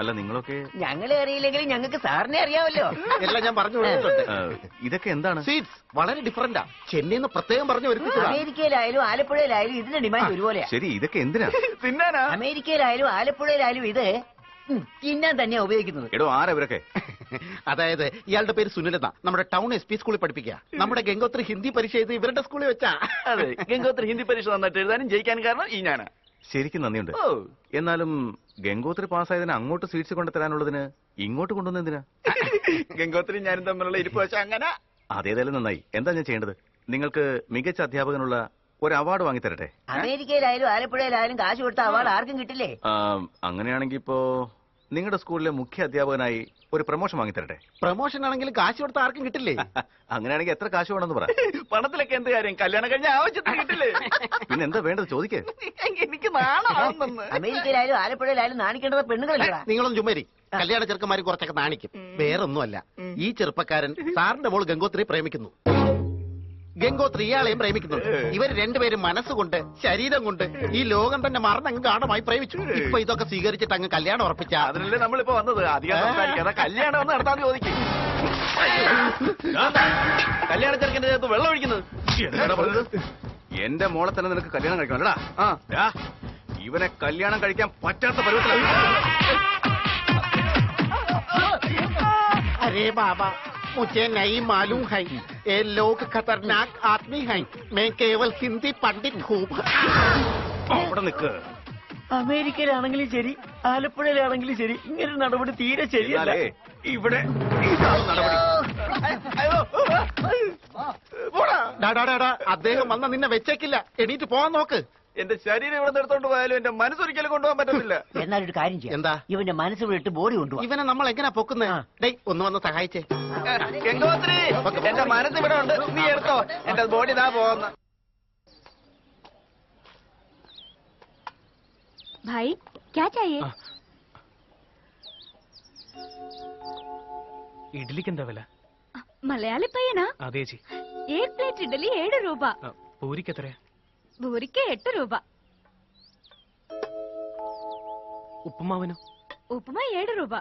അല്ല നിങ്ങളൊക്കെ ഞങ്ങളെ അറിയില്ലെങ്കിലും ഞങ്ങൾക്ക് സാറിനെ അറിയാമല്ലോ. എല്ലാം ഞാൻ പറഞ്ഞു കൊടുത്തിട്ടുണ്ട് ഇതൊക്കെ എന്താണ്? സീറ്റ്സ് വളരെ ഡിഫറന്റാ ചെന്നൈന്ന് പ്രത്യേകം പറഞ്ഞു വരുത്തിച്ചതാ അമേരിക്കയിലായാലും ആലപ്പുഴയിലായാലും ഇതിന്റെ ഡിമാൻഡ് ഒരുപോലെയാ. ശരി ഇതൊക്കെ എന്തിനാ? തിന്നാനാ അമേരിക്കയിലായാലും ആലപ്പുഴയിലായാലും ഇത് തിന്നാൻ തന്നെയാ ഉപയോഗിക്കുന്നത്. എടോ ആരാ ഇവരൊക്കെ? അതായത് ഇയാളുടെ പേര് സുനിലെന്ന. നമ്മുടെ ടൗൺ എസ് പി സ്കൂളിൽ പഠിപ്പിക്കുക നമ്മുടെ ഗംഗോത്രി ഹിന്ദി പരീക്ഷ ഇത് ഇവരുടെ സ്കൂളിൽ വെച്ചാ. അതെ ഗംഗോത്രി ഹിന്ദി പരീക്ഷ നന്നായിട്ട് എഴുതാനും ജയിക്കാനും കാരണം ഈ ഞാനാ. ശരിക്കും നന്ദിയുണ്ട്. ഓ. എന്നാലും ഗംഗോത്രി പാസ്സായതിന് അങ്ങോട്ട് സ്വീറ്റ്സ് കൊണ്ട് തരാനുള്ളതിന് ഇങ്ങോട്ട് കൊണ്ടുവന്ന എന്തിനാ? ഗംഗോത്രി ഞാനും തമ്മിലുള്ള ഇരിപ്പ് വെച്ചാ അങ്ങനെ. അതേതായാലും നന്നായി. എന്താ ഞാൻ ചെയ്യേണ്ടത്? നിങ്ങൾക്ക് മികച്ച അധ്യാപകനുള്ള ഒരു അവാർഡ് വാങ്ങി തരട്ടെ അമേരിക്കയിലായാലും ആലപ്പുഴയിലായാലും കാശ് കൊടുത്ത അവാർഡ് ആർക്കും കിട്ടില്ലേ? ആ, അങ്ങനെയാണെങ്കിൽ ഇപ്പോ നിങ്ങളുടെ സ്കൂളിലെ മുഖ്യ അധ്യാപകനായി ഒരു പ്രൊമോഷൻ വാങ്ങിത്തരട്ടെ? പ്രമോഷൻ ആണെങ്കിൽ കാശ് കൊടുത്ത ആർക്കും കിട്ടില്ലേ? അങ്ങനെയാണെങ്കിൽ എത്ര കാശ് വേണമെന്ന് പറ. പണത്തിലൊക്കെ എന്ത് കാര്യം? കല്യാണം കഴിഞ്ഞ ആവശ്യത്തിന് കിട്ടില്ലേ? പിന്നെ എന്താ വേണ്ടത്? ചോദിക്കേ. എനിക്ക് അമേരിക്കയിലായാലും ആലപ്പുഴയിലായാലും നാണിക്കേണ്ടത് പെണ്ണുങ്ങളല്ലടാ? നിങ്ങളും ചുമരി കല്യാണ ചെറുക്കന്മാർ കുറച്ചൊക്കെ നാണിക്കും. വേറൊന്നുമല്ല ഈ ചെറുപ്പക്കാരൻ സാറിന്റെ മോൾ ഗംഗോത്രി പ്രേമിക്കുന്നു. ഗംഗോത്രിയാളെയും പ്രേമിക്കുന്നുണ്ട്. ഇവർ രണ്ടുപേരും മനസ്സുകൊണ്ട് ശരീരം കൊണ്ട് ഈ ലോകം തന്നെ മറന്നങ്ങ് ഗാഠമായി പ്രേമിച്ചു. ഇപ്പൊ ഇതൊക്കെ സ്വീകരിച്ചിട്ട് അങ്ങ് കല്യാണം ഉറപ്പിച്ച. അതിനല്ലേ നമ്മളിപ്പോ വന്നത്? അധികം സംസാരിക്കാതെ കല്യാണം ഒന്ന് നടത്താൻ ചോദിക്കും. കല്യാണ ചെറുക്കന്റെ ചേർത്ത് വെള്ളം ഒഴിക്കുന്നത്. എന്റെ മോളെ തന്നെ നിനക്ക് കല്യാണം കഴിക്കണല്ലടാ ആ. ഇവനെ കല്യാണം കഴിക്കാൻ പറ്റാത്ത പരുവത്തിലാണ് അരേ ബാബാ. मुझे नहीं मालूम है ये लोग खतरनाक आदमी हैं मैं केवल हिंदी पंडित हूँ അവിടെ നിക്ക് അമേരിക്കയിലാണെങ്കിലും ശരി ആലപ്പുഴയിലാണെങ്കിലും ശരി ഇങ്ങനെ നടപടി തീരെ ശരിയല്ല എന്നാലേ ഇവിടെ ഇതാണ് നടപടി ഡാ, ഡാ, ഡാ, ഡാ, അദ്ദേഹം വന്ന നിന്നെ വെച്ചേക്കില്ല എണീറ്റ് പോവാൻ നോക്ക് എന്റെ ശരീരം ഇവിടെ എടുത്തോണ്ട് പോയാലും എന്റെ മനസ്സൊരിക്കലും കൊണ്ടുപോകാൻ പറ്റത്തില്ല എന്നാലൊരു കാര്യം ചെയ്യാം എന്താ ഇവന്റെ മനസ്സ് വിട്ട് ബോഡി കൊണ്ടുപോവാ ഇവനെ നമ്മൾ എങ്ങനെ പൊക്കുന്നേ ഡേയ് ഒന്ന് വന്ന് സഹായിച്ചേ ഗംഗോത്രി എന്റെ മനസ്സ് ഇവിടെ ഉണ്ട് നീ എടുത്തോ എന്റെ ബോഡി ഇതാ പോകുന്ന भाई क्या चाहिए ഇഡ്ഡലിക്ക് എന്താ വില മലയാളി പയ്യനാ അതേ ചേച്ചി ഏക് പ്ലേറ്റ് ഇഡലി ഏഴ് രൂപ ആ, പൂരിക്ക് എത്രയാ ഭൂരിക്ക് എട്ട് രൂപ. ഉപ്പുമാവിനോ? ഉപ്പുമാ ഏഴ് രൂപ.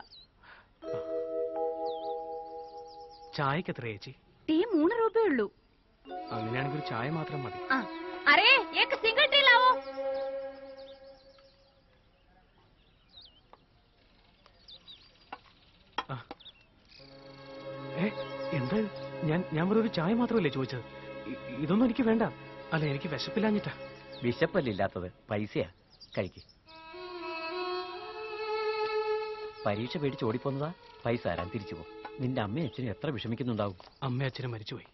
ചായക്ക് എത്ര ചേച്ചി? ടീ മൂന്ന് രൂപയേ ഉള്ളൂ. അങ്ങനെയാണെങ്കിൽ ചായ മാത്രം മതി. ആ അരേ ഏക്ക് സിംഗിൾ ടീ ലാവോ? എന്താ? ഞാൻ ഞാൻ വെറും ഒരു ചായ മാത്രമല്ലേ ചോദിച്ചത്. ഇതൊന്നും എനിക്ക് വേണ്ട. അല്ല എനിക്ക് വിശപ്പില്ലാഞ്ഞിട്ടാ. വിശപ്പല്ലില്ലാത്തത് പൈസയാ. കഴിക്ക്. പരീക്ഷ പേടിച്ച് ഓടിപ്പോന്നതാ. പൈസ ആരാൻ തിരിച്ചു പോകും നിന്റെ അമ്മയും അച്ഛനും എത്ര വിഷമിക്കുന്നുണ്ടാവും? അമ്മ അച്ഛനും മരിച്ചുപോയി.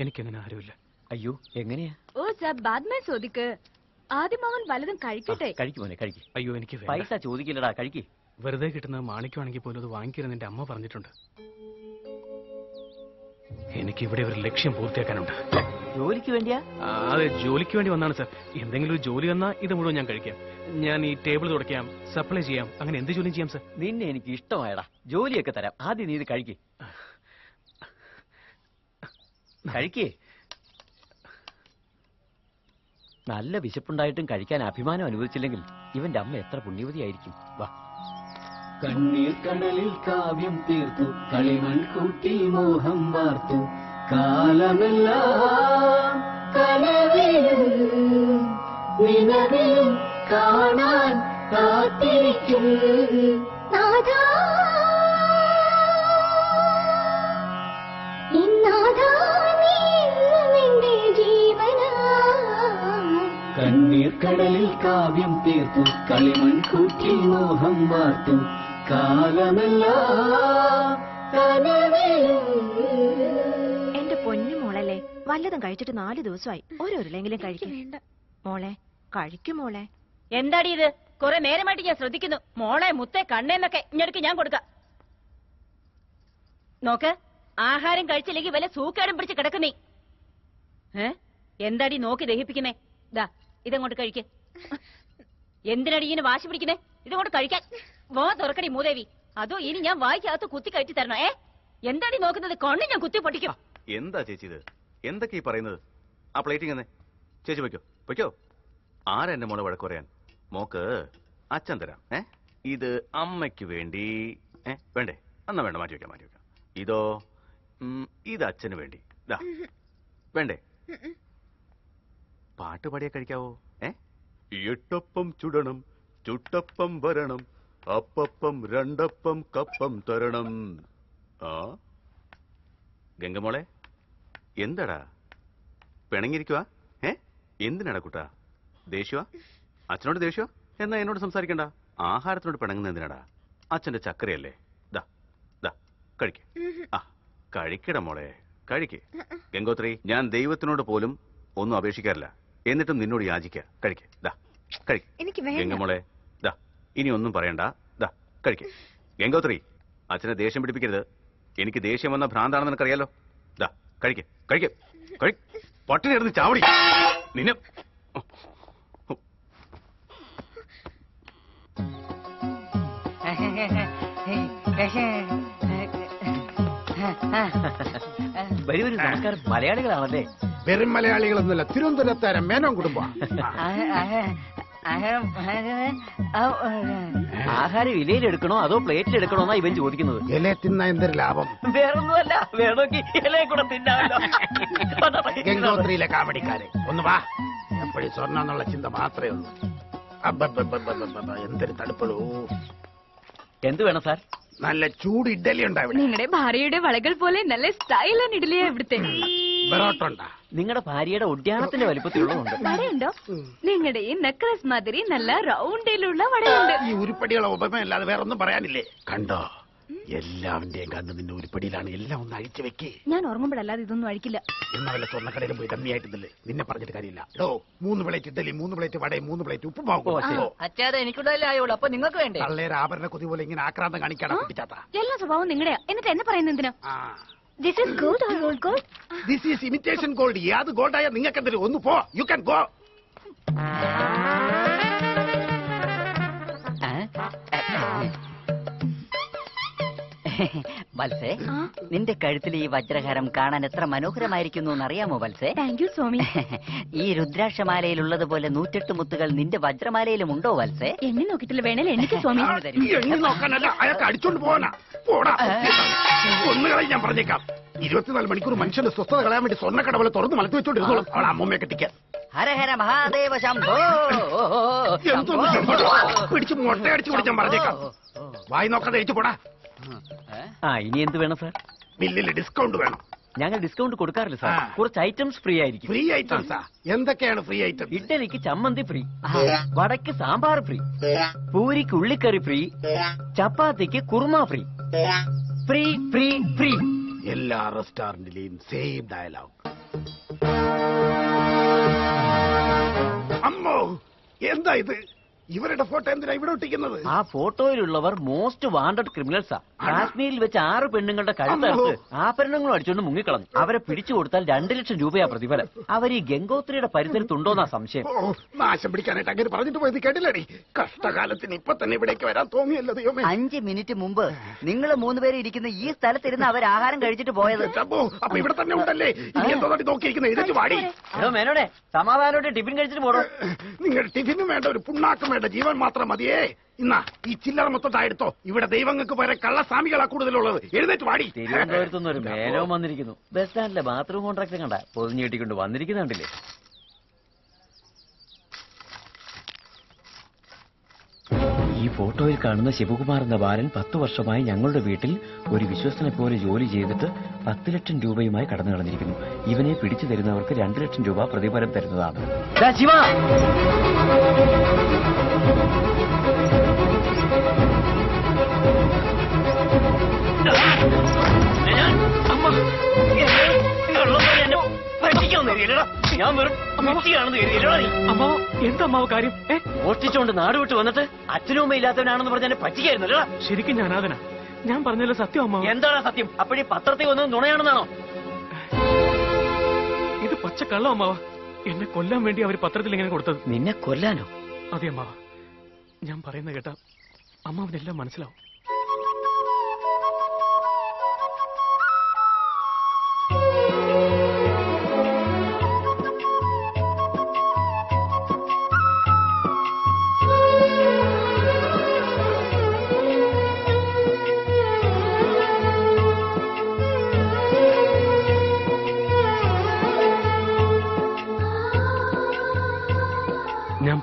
എനിക്കങ്ങനെ ആരുമില്ല. അയ്യോ എങ്ങനെയാ? ഓ സബ് ബാദ് മേ ചോദിക്ക്. ആദ്യം അവൻ വലതും കഴിക്കട്ടെ? കഴിക്കുമോനെ കഴിക്ക് അയ്യോ എനിക്ക് പൈസ ചോദിക്കില്ലടാ കഴിക്ക്. വെറുതെ കിട്ടുന്ന മാണിക്കുവാണെങ്കിൽ പോലും അത് വാങ്ങിക്കരുത് എന്റെ അമ്മ പറഞ്ഞിട്ടുണ്ട്. എനിക്ക് ഇവിടെ ഒരു ലക്ഷ്യം പൂർത്തിയാക്കാനുണ്ട്. ജോലിക്ക് വേണ്ടിയാ? ആ, അതെ ജോലിക്ക് വേണ്ടി വന്നാണ് സാർ. എന്തെങ്കിലും ഒരു ജോലി വന്നാൽ ഇത് മുഴുവൻ ഞാൻ കഴിക്കാം. ഞാൻ ഈ ടേബിൾ തുടയ്ക്കാം സപ്ലൈ ചെയ്യാം അങ്ങനെ എന്ത് ജോലിയും ചെയ്യാം സാർ? നിന്നെ എനിക്ക് ഇഷ്ടമായടാ. ജോലിയൊക്കെ തരാം. ആദ്യം നീ ഇത് കഴിക്കേ. കഴിക്കേ. നല്ല വിശപ്പുണ്ടായിട്ടും കഴിക്കാൻ അഭിമാനം അനുവദിച്ചില്ലെങ്കിൽ ഇവന്റെ അമ്മ എത്ര പുണ്യവതിയായിരിക്കും. വാ. കണ്ണീർ കടലിൽ കാവ്യം തീർത്തു കളിമൺ കൂട്ടി മോഹം വാർത്തു. കാലമെല്ലാം കനവിലും നിലവിലും കാണാൻ കാത്തിരിക്കും. നാഥാ. കണ്ണീർ കടലിൽ കാവ്യം തീർത്തു കളിമൺ കൂറ്റിൽ മോഹം വാർത്തു. കാലമെല്ലാം കനവിലും വല്ലതും കഴിച്ചിട്ട് നാല് ദിവസമായി. ഓരോരുളെങ്കിലും കഴിക്കും. മോളെ കഴിക്കും മോളെ. എന്താടി ഇത്? കുറെ നേരമായിട്ട് ഞാൻ ശ്രദ്ധിക്കുന്നു. മോളെ മുത്തേ കണ്ണേന്നൊക്കെ ഇങ്ങടുക്ക് ഞാൻ കൊടുക്കാം. നോക്ക് ആഹാരം കഴിച്ചില്ലെങ്കിൽ വല്ല സൂക്കാടും പിടിച്ച് കിടക്കുന്നേ. ഏ? എന്താടി നോക്കി ദഹിപ്പിക്കുന്നേ? ദാ ഇതങ്ങോട്ട് കഴിക്ക്. എന്തിനടി ഇങ്ങനെ വാശി പിടിക്കുന്നേ? ഇതങ്ങോട്ട് കഴിക്കാൻ. വാ തുറക്കടി മൂദേവി. അതോ ഇനി ഞാൻ വായിക്കകത്ത് കുത്തി കയറ്റി തരണോ? ഏ? എന്താടി നോക്കുന്നത്? കൊണ്ട് ഞാൻ കുത്തി പൊട്ടിക്കും. എന്താ ചേച്ചി ഇത്? എന്തൊക്കെ ഈ പറയുന്നത്? ആ പ്ലേറ്റിംഗ് തന്നെ ചേച്ചി വയ്ക്കോ വയ്ക്കോ ആരാ എന്റെ മോളെ വഴക്ക് പറയാൻ? മോക്ക് അച്ഛൻ തരാം. ഏ? ഇത് അമ്മയ്ക്ക് വേണ്ടി. ഏ? വേണ്ടേ? എന്നാ വേണ്ട മാറ്റി വെക്കാം മാറ്റി വെക്കാം. ഇതോ? ഇത് അച്ഛന് വേണ്ടി. ദാ. വേണ്ടേ? പാട്ട് പാടിയാ കഴിക്കാവോ? ഏ? എട്ടപ്പം ചുടണം ചുട്ടപ്പം വരണം അപ്പപ്പം രണ്ടപ്പം കപ്പം തരണം. ആ? ഗംഗമോളെ എന്താടാ? പിണങ്ങിയിരിക്കുവാ? ഏ എന്തിനാടാ കുട്ടാ? ദേഷ്യവാ? അച്ഛനോട് ദേഷ്യോ എന്നാ എന്നോട് സംസാരിക്കണ്ട. ആഹാരത്തിനോട് പിണങ്ങുന്ന എന്തിനാടാ? അച്ഛന്റെ ചക്കരയല്ലേ. ദാ ദാ കഴിക്ക്. ആ കഴിക്കട മോളെ. കഴിക്ക്. ഗംഗോത്രി ഞാൻ ദൈവത്തിനോട് പോലും ഒന്നും അപേക്ഷിക്കാറില്ല. എന്നിട്ടും നിന്നോട് യാചിക്ക. കഴിക്ക്. ദാ കഴിക്ക്. ഗംഗമോളെ ദാ ഇനി ഒന്നും പറയണ്ട. ദാ കഴിക്ക്. ഗംഗോത്രി അച്ഛനെ ദേഷ്യം പിടിപ്പിക്കരുത്. എനിക്ക് ദേഷ്യം വന്ന ഭ്രാന്താണെന്ന് നിനക്കറിയാലോ? കഴിക്ക് കഴിക്കേ കഴി പട്ടിണി എടുത്ത് ചാവടി. നിന്നെ വരൂ വരൂ നമസ്കാരം. മലയാളികളാണല്ലേ? വെറും മലയാളികളൊന്നുമല്ല തിരുവനന്തപുരത്താരം മേനോൻ കുടുംബം ആഹാരം ഇലയിലെടുക്കണോ അതോ പ്ലേറ്റിൽ എടുക്കണോ എന്നാ ഇവൻ ചോദിക്കുന്നത്? ഇല തിന്ന എന്തൊരു ലാഭം? വേറൊന്നുമല്ല വേണമെങ്കിൽ ഇലയെ കൂടെ തിന്നാമല്ലോ ഗംഗോത്രിയിലെ കാമഡിക്കാരെ ഒന്ന് വാ. എപ്പോഴും സ്വർണം എന്നുള്ള ചിന്ത മാത്രമേ ഉള്ളൂ. എന്തൊരു തടുപ്പളൂ എന്ത് വേണം സാർ? നല്ല ചൂട് ഇഡ്ഡലി ഉണ്ടാവില്ല ഇവിടെ. നിങ്ങളുടെ ഭാര്യയുടെ വളകൾ പോലെ നല്ല സ്റ്റൈലാണ് ഇഡ്ഡലിയാ ഇവിടുത്തെ. നിങ്ങളുടെ ഭാര്യയുടെ ഉദ്യാനത്തിന്റെ വലിപ്പത്തിലുള്ളതുണ്ട്. വടയുണ്ടോ? നിങ്ങളുടെ ഈ നെക്ലസ് മാതിരി നല്ല റൗണ്ടിലുള്ള വടയുണ്ട്. ഈ ഉരുപ്പടികളെ ഉപമയല്ലാതെ വേറെ ഒന്നും പറയാനില്ലേ? കണ്ടോ? എല്ലാവന്റെയും കണ്ണ് നിന്റെ ഉരുപ്പടിയിലാണ്. എല്ലാം ഒന്ന് അഴിച്ചു വെക്കേ. ഞാൻ ഉറങ്ങുമ്പോഴല്ലാതെ ഇതൊന്നും അഴിക്കില്ല. എന്നാ വല്ല സ്വർണക്കടയിലും പോയി കമ്മിയായിട്ടില്ലേ നിന്നെ പറഞ്ഞിട്ട് കാര്യമില്ല. ഓ മൂന്ന് പ്ലേറ്റ് ഇഡലി മൂന്ന് പ്ലേറ്റ് വടയും മൂന്ന് പ്ലേറ്റ് ഉപ്പും ഓ, ശരി. അച്ഛാതെ എനിക്കുണ്ടല്ലേ ആയോളൂ അപ്പൊ നിങ്ങൾക്ക് വേണ്ടേ? തള്ളേരെ ആഭരണ കൊതി പോലെ ഇങ്ങനെ ആക്രാന്തം കാണിക്കാണ് കുട്ടിച്ചാത്ത. എല്ലാ സ്വഭാവം നിങ്ങളുടെയാ. എന്നിട്ട് എന്നെ പറയുന്ന എന്തിനാ? ആ. This is gold or gold gold this is imitation gold യാത് ഗോൾഡായ നിങ്ങൾക്ക് എന്തെങ്കിലും ഒന്ന് പോ. യു ക്യാൻ ഗോ വത്സേ നിന്റെ കഴുത്തിൽ ഈ വജ്രഹാരം കാണാൻ എത്ര മനോഹരമായിരിക്കുന്നു എന്നറിയാമോ വത്സേ? താങ്ക് യു സ്വാമി. ഈ രുദ്രാക്ഷമാലയിൽ ഉള്ളതുപോലെ നൂറ്റെട്ട് മുത്തുകൾ നിന്റെ വജ്രമാലയിലും ഉണ്ടോ വത്സേ? എന്നെ നോക്കിട്ടില്ല വേണേൽ എനിക്ക് സ്വാമി. നോക്കാനല്ല അയാൾക്ക് അടിച്ചോണ്ട് പോടാ. ഒന്നുകളെ ഞാൻ പറഞ്ഞേക്കാം. ഇരുപത്തിനാല് മണിക്കൂർ മനുഷ്യന്റെ സ്വസ്ഥത കളയാൻ വേണ്ടി സ്വർണക്കടവളെ തുറന്ന് മലത്തി വെച്ചോണ്ടിരുന്നോളും. അവളെ അമ്മൂമ്മയെ കെട്ടിക്കാൻ ഹര ഹര മഹാദേവ ശംഭോ? പിടിച്ച് മുട്ടയടിച്ച് കുടിച്ചാൻ പറഞ്ഞേക്കാം. വായി നോക്കാതെ അഴിച്ചു പോടാ. ആ ഇനി എന്ത് വേണം സാർ? ബില്ലിൽ ഡിസ്കൗണ്ട് വേണം. ഞങ്ങൾ ഡിസ്കൗണ്ട് കൊടുക്കാറില്ല സാർ. ആ. കുറച്ച് ഐറ്റംസ് ഫ്രീ ആയിരിക്കും. ഫ്രീ ഐറ്റംസാ എന്തൊക്കെയാണ് ഫ്രീ ഐറ്റംസ് ഇഡ്ഡലിക്ക് ചമ്മന്തി ഫ്രീ വടക്ക് സാമ്പാർ ഫ്രീ പൂരിക്ക് ഉള്ളിക്കറി ഫ്രീ ചപ്പാത്തിക്ക് kurma free free free free എല്ലാ റെസ്റ്റോറന്റിലെയും സെയിം ഡയലോഗ് അമ്മോ എന്താ ഇത്? ഇവരുടെ ഫോട്ടോ എന്തിനാ ഇവിടെ ഒട്ടിക്കുന്നത്? ആ ഫോട്ടോയിലുള്ളവർ മോസ്റ്റ് വാണ്ടഡ് ക്രിമിനൽസാ കാശ്മീരിൽ വെച്ച് ആറ് പെണ്ണുങ്ങളുടെ കഴുത്തറുത്ത് ആഭരണങ്ങളും അടിച്ചുകൊണ്ട് മുങ്ങിക്കളഞ്ഞു. അവരെ പിടിച്ചു കൊടുത്താൽ രണ്ടു ലക്ഷം രൂപയാ പ്രതിഫലം. അവർ ഈ ഗംഗോത്രിയുടെ പരിസരത്തുണ്ടോന്നാ സംശയം. നാശം പിടിക്കാനായിട്ട് അങ്ങനെ പറഞ്ഞിട്ട് പോയത് കേട്ടില്ലടി. കഷ്ടകാലത്തിന് ഇപ്പൊ തന്നെ ഇവിടേക്ക് വരാൻ തോന്നിയല്ലോ ദൈവമേ. അഞ്ച് മിനിറ്റ് മുമ്പ് നിങ്ങൾ മൂന്നുപേരും ഇരിക്കുന്ന ഈ സ്ഥലത്തിരുന്ന് അവർ ആഹാരം കഴിച്ചിട്ട് പോയത്. അപ്പോ ഇവിടെ തന്നെ ഉണ്ടല്ലേ? നോക്കിയിരിക്കുന്നത് സമാധാനോടെ ടിഫിൻ കഴിച്ചിട്ട് പോടോ. നിങ്ങൾ ടിഫിനും വേണ്ട ഒരു പുണ്ണാക്കും വേണ്ട. ജീവൻ മാത്രം മതിയേ. ഇന്നാ ഈ ചില്ലറ മൊത്തം എടുത്തോ ഇവിടെ ദൈവങ്ങൾക്ക് വരെ കള്ളസ്വാമികളാ കൂടുതലുള്ളത്. എഴുന്നേറ്റ് വാടി. ഒരു വന്നിരിക്കുന്നു. ബസ് സ്റ്റാൻഡിലെ ബാത്റൂം കോൺട്രാക്ട് കണ്ട. പൊതിഞ്ഞു കെട്ടിക്കൊണ്ട് വന്നിരിക്കുന്നുണ്ടല്ലേ? ഈ ഫോട്ടോയിൽ കാണുന്ന ശിവകുമാർ എന്ന ബാലൻ പത്തു വർഷമായി ഞങ്ങളുടെ വീട്ടിൽ ഒരു വിശ്വസനെ പോലെ ജോലി ചെയ്തിട്ട് പത്ത് ലക്ഷം രൂപയുമായി കടന്നു കളഞ്ഞിരിക്കുന്നു ഇവനെ പിടിച്ചു തരുന്നവർക്ക് രണ്ടു ലക്ഷം രൂപ പ്രതിഫലം തരുന്നതാണ്. ഞാൻ വെറും അമ്മ എന്താ അമ്മാവ് കാര്യം? ഏ? മോഷ്ടിച്ചോണ്ട് നാട് വിട്ട് വന്നിട്ട് അച്ഛനും അമ്മ ഇല്ലാത്തവനാണെന്ന് പറഞ്ഞ എന്നെ പറ്റിക്കായിരുന്നല്ലോ. ശരിക്കും ഞാൻ അതിനാ ഞാൻ പറഞ്ഞല്ലോ സത്യം അമ്മ. എന്താണ് സത്യം? അപ്പോഴീ പത്രത്തിൽ വന്നത് നുണയാണെന്നാണോ? ഇത് പച്ചക്കള്ളം അമ്മാവ എന്നെ കൊല്ലാൻ വേണ്ടി അവർ പത്രത്തിൽ ഇങ്ങനെ കൊടുത്തത്. നിന്നെ കൊല്ലാനോ? അതെ അമ്മാവ ഞാൻ പറയുന്ന കേട്ടാ അമ്മാവിനെല്ലാം മനസ്സിലാവും.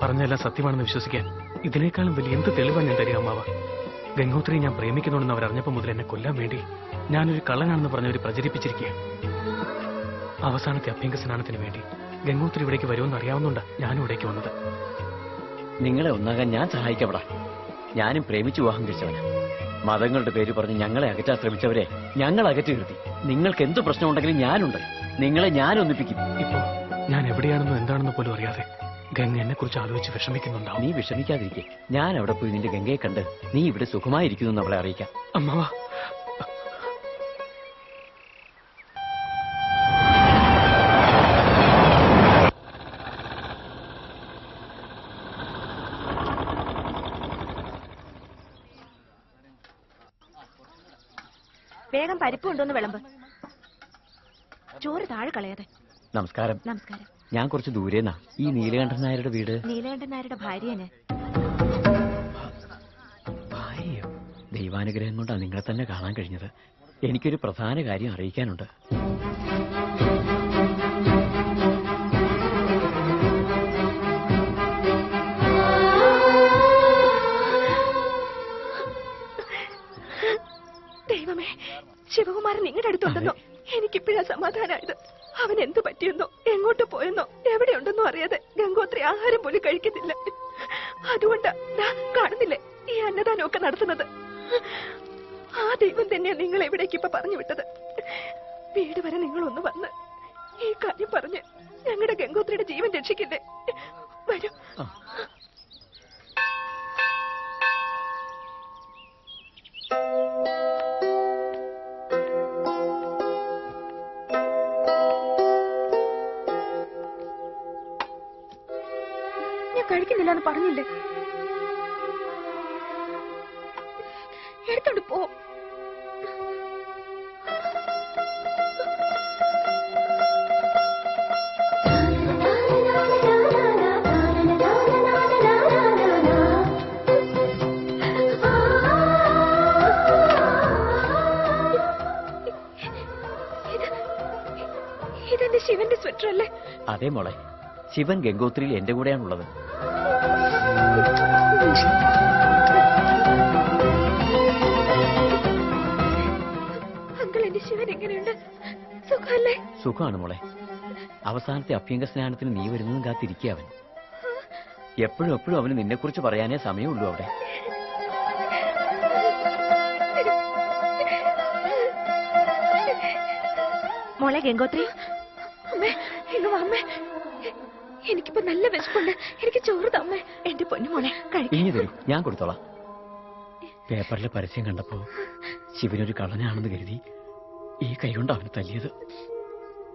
പറയുന്നതെല്ലാം സത്യമാണെന്ന് വിശ്വസിക്കാൻ ഇതിനേക്കാളും വലിയ എന്ത് തെളിവാണ് ഞാൻ തരിക അമ്മാവ? ഗംഗോത്രി ഞാൻ പ്രേമിക്കുന്നുണ്ടെന്ന് അവർ അറിഞ്ഞപ്പോൾ മുതൽ എന്നെ കൊല്ലാൻ വേണ്ടി ഞാനൊരു കള്ളനാണെന്ന് പറഞ്ഞവർ പ്രചരിപ്പിച്ചിരിക്കുക അവസാനത്തെ അഭ്യംഗ സ്നാനത്തിന് വേണ്ടി ഗംഗോത്രി ഇവിടേക്ക് വരുമെന്ന് അറിയാവുന്നുണ്ട് ഞാനും ഇവിടേക്ക് വന്നത്. നിങ്ങളെ ഒന്നാകാൻ ഞാൻ സഹായിക്കപ്പെടാം. ഞാനും പ്രേമിച്ചു വിവാഹം കഴിച്ചവനാ. മതങ്ങളുടെ പേര് പറഞ്ഞ് ഞങ്ങളെ അകറ്റാൻ ശ്രമിച്ചവരെ ഞങ്ങൾ അകറ്റി നിർത്തി. നിങ്ങൾക്ക് എന്ത് പ്രശ്നമുണ്ടെങ്കിലും ഞാനുണ്ട്. നിങ്ങളെ ഞാൻ ഒന്നിപ്പിക്കും. ഇപ്പോ ഞാൻ എവിടെയാണെന്നോ എന്താണെന്നോ പോലും അറിയാതെ ഗംഗ എന്നെ കുറിച്ച് ആലോചിച്ച് വിഷമിക്കുന്നുണ്ടാവും. നീ വിഷമിക്കാതിരിക്കെ. ഞാൻ അവിടെ പോയി നിന്റെ ഗംഗയെ കണ്ട് നീ ഇവിടെ സുഖമായിരിക്കുന്നു എന്ന് അവളെ അറിയിക്കാം. അമ്മാവ. വേഗം പരിപ്പ് കൊണ്ടുവന്ന് വിളമ്പ്. ചോറ് താഴെ കളയാതെ. നമസ്കാരം. നമസ്കാരം. ഞാൻ കുറച്ച് ദൂരേന്നാ. ഈ നീലകണ്ഠൻ നായരുടെ വീട്. നീലകണ്ഠൻ നായരുടെ ഭാര്യന് ഭാര്യയോ? ദൈവാനുഗ്രഹം കൊണ്ടാണ് നിങ്ങളെ തന്നെ കാണാൻ കഴിഞ്ഞത്. എനിക്കൊരു പ്രധാന കാര്യം അറിയിക്കാനുണ്ട്. ദൈവമേ ശിവകുമാരൻ നിങ്ങളുടെ അടുത്തുണ്ടെന്നോ? എനിക്കിപ്പോഴാ സമാധാനമായത് അവൻ എന്തു പറ്റിയെന്നോ എങ്ങോട്ട് പോയെന്നോ എവിടെയുണ്ടെന്നോ അറിയാതെ ഗംഗോത്രി ആഹാരം പോലും കഴിക്കുന്നില്ല അതുകൊണ്ടാ കാണുന്നില്ലേ ഈ അന്നദാനമൊക്കെ നടത്തുന്നത്? ആ ദൈവം തന്നെയാ നിങ്ങൾ എവിടേക്ക് ഇപ്പൊ പറഞ്ഞു വിട്ടത്. വീട് വരെ നിങ്ങൾ ഒന്ന് വന്ന് ഈ കാര്യം പറഞ്ഞ് ഞങ്ങളുടെ ഗംഗോത്രിയുടെ ജീവൻ രക്ഷിക്കില്ലേ? വരൂ. കഴിക്കുന്നില്ല എന്ന് പറഞ്ഞില്ലേ? എടുത്തോണ്ട് പോ. ഇതെന്റെ ശിവന്റെ അതേ മോളെ. ശിവൻ ഗംഗോത്രിയിൽ എന്റെ കൂടെയാണുള്ളത്. സുഖമാണ് മോളെ. അവസാനത്തെ അഭ്യംഗ സ്നാനത്തിന് നീ വരുന്നതും കാത്തിരിക്കുക അവൻ. എപ്പോഴും എപ്പോഴും അവന് നിന്നെക്കുറിച്ച് പറയാനേ സമയമുള്ളൂ അവിടെ. മോളെ ഗംഗോത്രി. അമ്മേ ഇങ്ങ് വാ അമ്മേ. എനിക്കിപ്പോ നല്ല വിശപ്പുണ്ട്. എനിക്ക് ചോറ് തമ്മേ എന്റെ പൊന്നുമോളെ കഴിഞ്ഞു ഇനി തരൂ. ഞാൻ കൊടുത്തോളാം. പേപ്പറിലെ പരസ്യം കണ്ടപ്പോ ശിവനൊരു കള്ളനാണെന്ന് കരുതി ഈ കൈകൊണ്ട് അവന് തല്ലിയത്.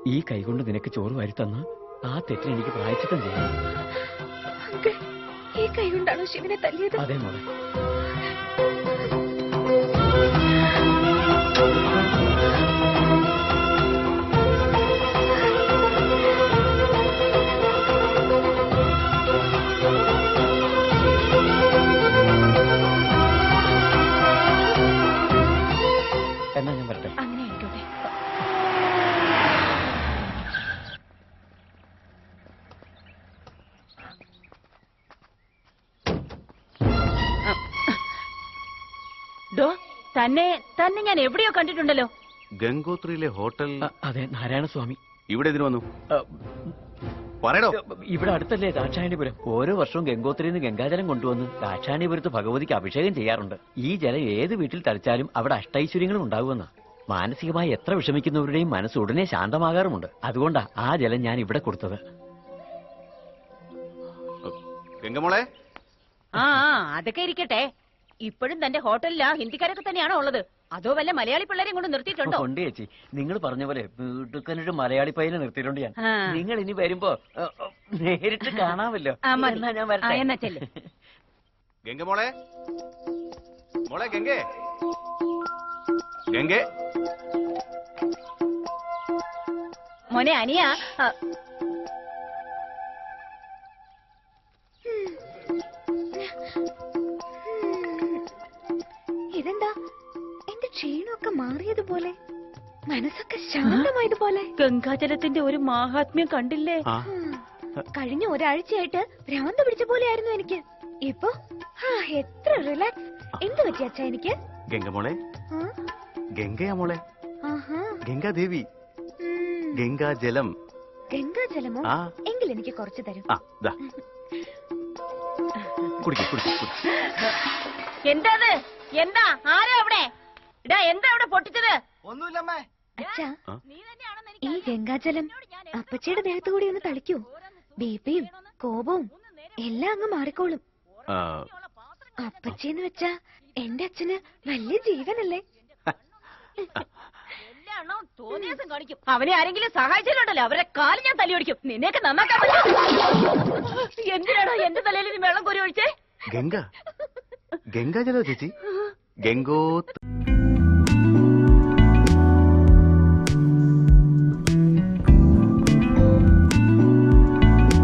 ഈ കൈകൊണ്ട് നിനക്ക് ചോറ് വരുത്തന്ന് തന്ന് ആ തെറ്റിന് എനിക്ക് പ്രായച്ചിത്തം ചെയ്യാം. ഈ കൈ കൊണ്ടാണോ ശിവനെ തല്ലിയത്? അതേ മോളെ. തന്നെ തന്നെ ഞാൻ എവിടെയോ കണ്ടിട്ടുണ്ടല്ലോ. ഗംഗോത്രിയിലെ ഹോട്ടൽ. അതെ നാരായണസ്വാമി. ഇവിടെ ഇതിന് വന്നു? പറയണോ പറയടോ. ഇവിടെ അടുത്തല്ലേ ദാക്ഷായണിപുരം? ഓരോ വർഷവും ഗംഗോത്രിയിൽ നിന്ന് ഗംഗാജലം കൊണ്ടുവന്ന് ദാക്ഷായണിപുരത്ത് ഭഗവതിക്ക് അഭിഷേകം ചെയ്യാറുണ്ട്. ഈ ജലം ഏത് വീട്ടിൽ തളിച്ചാലും അവിടെ അഷ്ടൈശ്വര്യങ്ങളും ഉണ്ടാകുമെന്ന്. മാനസികമായി എത്ര വിഷമിക്കുന്നവരുടെയും മനസ്സ് ഉടനെ ശാന്തമാകാറുമുണ്ട്. അതുകൊണ്ടാ ആ ജലം ഞാൻ ഇവിടെ കൊടുത്തത്. ഗംഗമോളെ. ആ അതൊക്കെ ഇരിക്കട്ടെ. ഇപ്പോഴും തന്റെ ഹോട്ടലിൽ ആ ഹിന്ദിക്കാരൊക്കെ തന്നെയാണോ ഉള്ളത്? അതോ വല്ല മലയാളി പിള്ളേരെയും കൊണ്ട് നിർത്തിയിട്ടുണ്ടോ? ഉണ്ട് ചേച്ചി നിങ്ങൾ പറഞ്ഞ പോലെ വീട്ടുക്കനൊരു മലയാളി പയ്യനെ നിർത്തിയിട്ടുണ്ട് ഞാൻ. ആ. നിങ്ങൾ ഇനി വരുമ്പോ ഏ, നേരിട്ട് കാണാമല്ലോ. ആ, മതി. എന്നാ ഞാൻ ആ, വരട്ടെ എന്നാ ചെല്ല്. ഗംഗമോളെ മോളെ ഗംഗേ. ഗംഗേ. മോനെ അനിയാ ആ, മാറിയതുപോലെ. മനസ്സൊക്കെ ശാന്തമായതുപോലെ. ഗംഗാജലത്തിന്റെ ഒരു മാഹാത്മ്യം കണ്ടില്ലേ? കഴിഞ്ഞ ഒരാഴ്ചയായിട്ട് ഭ്രാന്ത് പിടിച്ച പോലെ ആയിരുന്നു എനിക്ക്. ഇപ്പൊ ആ, എത്ര റിലാക്സ് എന്ത് പറ്റി അച്ഛ എനിക്ക്? ഗംഗമോളെ ഗംഗയാമോളെ ഗംഗയാ മോളെ. ആഹാ. ഗംഗാദേവി. ഗംഗാജലം. ഗംഗാജലമോ. എങ്കിൽ എനിക്ക് കുറച്ച് തരും. ആ ദാ. കുടിക്കും കുടിക്കും എന്താ? എന്താ? ആരാ അവിടെ? ഇടാ എന്താ അവിടെ പൊട്ടിച്ചത്? ഒന്നുമില്ലമ്മേ. അച്ഛാ? ഈ ഗംഗാജലം അപ്പച്ചയുടെ ദേഹത്ത് കൂടി ഒന്ന് തളിക്കൂ. ബിപിയും കോപവും എല്ലാം അങ്ങ് മാറിക്കോളും. അപ്പച്ചെന്ന് വെച്ചാ എന്റെ അച്ഛന് വലിയ ജീവനല്ലേ? അവനെ ആരെങ്കിലും സഹായിച്ചിട്ടുണ്ടല്ലോ. അവരെ കാൽ ഞാൻ തല്ലി ഓടിക്കും. നിന്നെയൊക്കെ നന്നാക്കാൻ എന്തിനാണോ എന്റെ തലയിൽ നീ വെള്ളം കോരി ഒഴിച്ചേ? ഗംഗ. ഗംഗാജലോ ചേച്ചി. ഗംഗോ